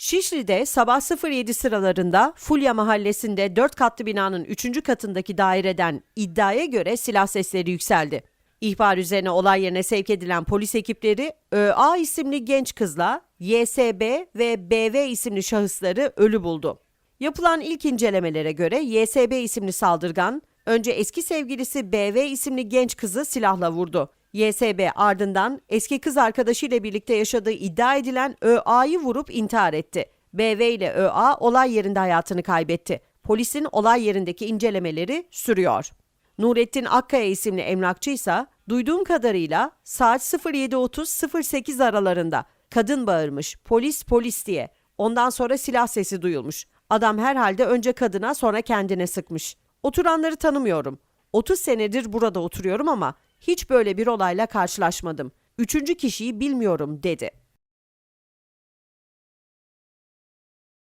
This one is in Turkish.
Şişli'de sabah 07 sıralarında Fulya mahallesinde 4 katlı binanın 3. katındaki daireden iddiaya göre silah sesleri yükseldi. İhbar üzerine olay yerine sevk edilen polis ekipleri ÖA isimli genç kızla YSB ve BV isimli şahısları ölü buldu. Yapılan ilk incelemelere göre YSB isimli saldırgan önce eski sevgilisi BV isimli genç kızı silahla vurdu. YSB ardından eski kız arkadaşıyla birlikte yaşadığı iddia edilen ÖA'yı vurup intihar etti. BV ile ÖA olay yerinde hayatını kaybetti. Polisin olay yerindeki incelemeleri sürüyor. Nurettin Akkaya isimli emlakçı ise duyduğum kadarıyla saat 07.30-08 aralarında kadın bağırmış polis polis diye. Ondan sonra silah sesi duyulmuş. Adam herhalde önce kadına sonra kendine sıkmış. Oturanları tanımıyorum. 30 senedir burada oturuyorum ama hiç böyle bir olayla karşılaşmadım. Üçüncü kişiyi bilmiyorum dedi.